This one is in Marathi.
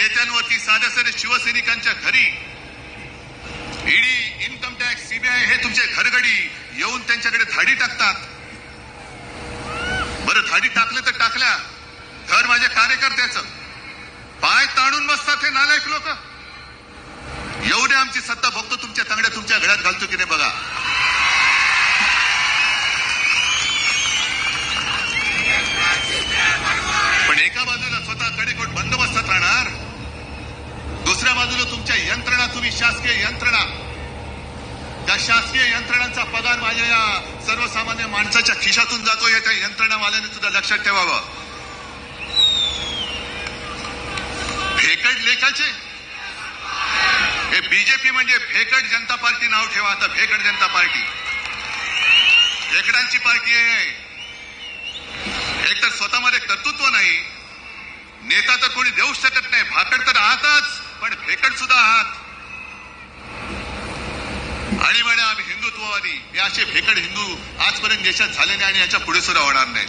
नेत्यांवरती साध्या साध्या शिवसैनिकांच्या घरी. ईडी इन्कम टॅक्स सीबीआय हे तुमचे घरगडी येऊन त्यांच्याकडे धाडी टाकतात. बरं धाडी टाकले तर टाकल्या. घर माझ्या कार्यकर्त्याचं. पाय ताणून बसतात हे नालायक लोक. एवढे आमची सत्ता बघतो तुमच्या तांगड्या तुमच्या घरात घालतो की नाही बघा. पण एका बाजूला स्वतः कडेकोट बंदोबस्त दुसऱ्या बाजूला तुमच्या यंत्रणा तुम्ही शासकीय यंत्रणा. त्या शासकीय यंत्रणांचा पगार माझ्या या सर्वसामान्य माणसाच्या खिशातून जातो हे त्या यंत्रणावाल्याने सुद्धा लक्षात ठेवावं. फेकट लेखाचे? हे बीजेपी म्हणजे फेकट जनता पार्टी नाव ठेवा आता फेकट जनता पार्टी. फेकडांची पार्टी आहे. एकतर स्वतःमध्ये कर्तृत्व नाही. नेता तर कोणी देऊ शकत नाही. भाकड तर आहातच पण फेकट सुद्धा आहात. आणि म्हणे आम्ही हिंदुत्ववादी. हे असे फेकड हिंदू आजपर्यंत देशात झाले नाही आणि याच्यापुढे सुद्धा होणार नाही.